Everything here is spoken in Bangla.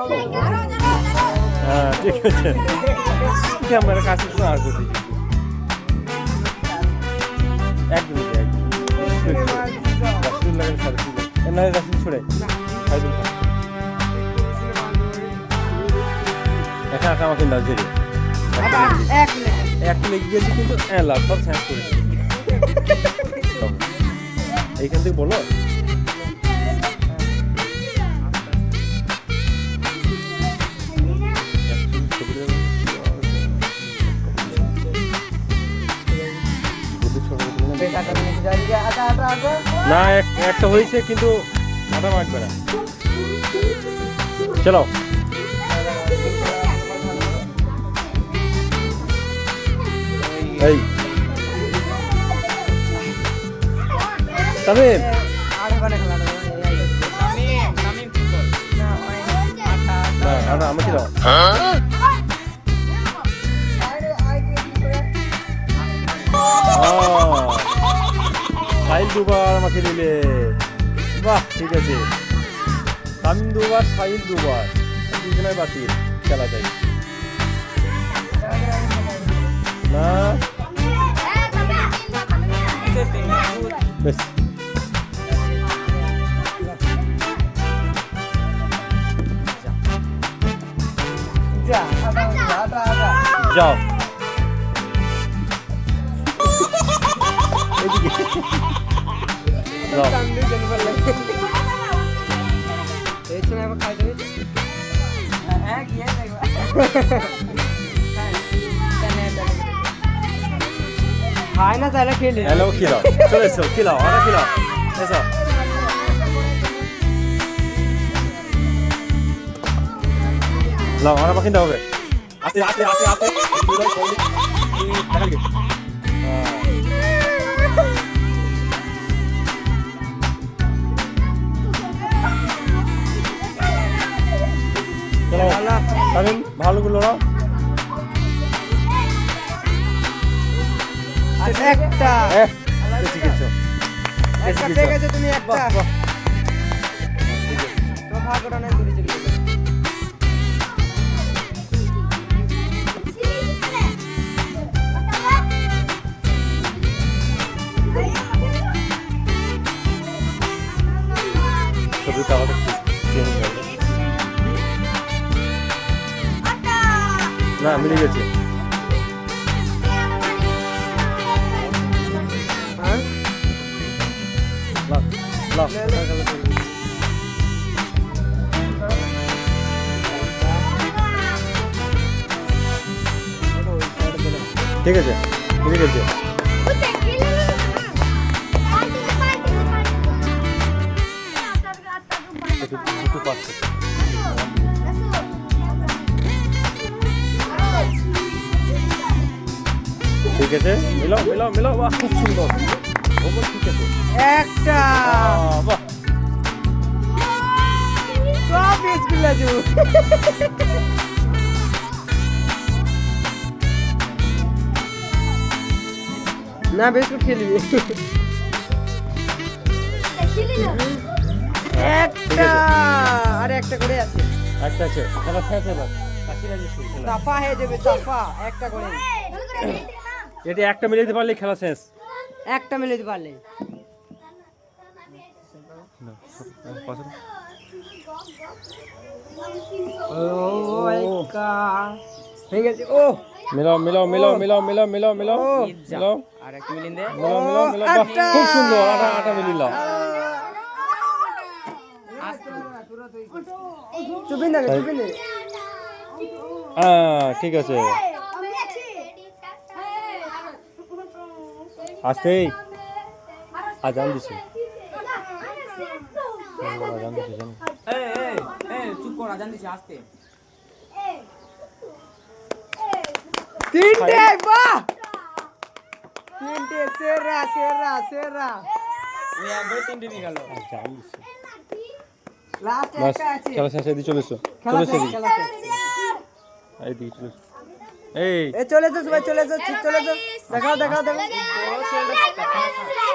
হ্যাঁ ঠিক আছে ক্যামেরা কাছে তো আর করতে এক মিনিট এক লাগান সাড়ে তিন না রাসুল ছড়ে ফাইদুল খান একা একা আমাকে দাও জেরে এক লেগে গেছি কিন্তু এইখান থেকে বলো। না এক- একটা হয়েছে কিন্তু মাথা মাখবে না। চলো। এই। তবে আট বারে খেলা না না আমাকে দাও। সাইল দুবার আমাকে দিলে বাহ ঠিক আছে তামিম দুবার সাইল দুবার দুজনের বাতিল খেলা যায় না বেশ যা আটা আটা আটা যাও খায় না তাহলে খেলে। হ্যালো খিলাও। চলে এসো খিলাও আরে খিলাও। এসো। লাও আমার পাখি দাও হবে। আস্তে আস্তে আস্তে আস্তে তামিম ভালো করে লড়াও একটা। কিছু। একটা তুমি একটা। তো ভাগটা নাই দূরে চলে না মিলে গেছে। ঠিক আছে মিলে গেছে একটু পাচ্ছে ঠিক আছে? মিলাও মিলাও মিলাও বাহ খুব সুন্দর। ঠিক আছে। একটা। বাহ সব বিস্কুট লাজু না বিস্কুট খেলিবি একটা। আর একটা করে আছে। একটা আছে। খেলা শেষ এবার কাশিরা যে শুরু খেলা। দফা হয়ে যাবে দফা একটা করে এটা একটা মিলে দিতে পারলে খেলা শেষ একটা মিলে দিতে পারলে না, পাশে দাও। ও একা মিলাও মিলাও মিলাও মিলাও মিলাও মিলাও মিলাও মিলাও আর একটা মিলিন দে মিলাও মিলাও মিলাও খুব সুন্দর আটা আটা মিলিলাম চুপিন দে চুপিন হ্যাঁ ঠিক আছে আসতেই আজান দিছে। আজান দিছে জানো চুপ কর আজান দিছি আসতে। তিনটে বাহ! তিনটে সেরা সেরা সেরা। খেলা শেষ চলে এসো। চলে এসো চলে এসো। এই এ চলে যাও সবাই চলে যাও চলে যাও দেখাও দেখাও দেখাও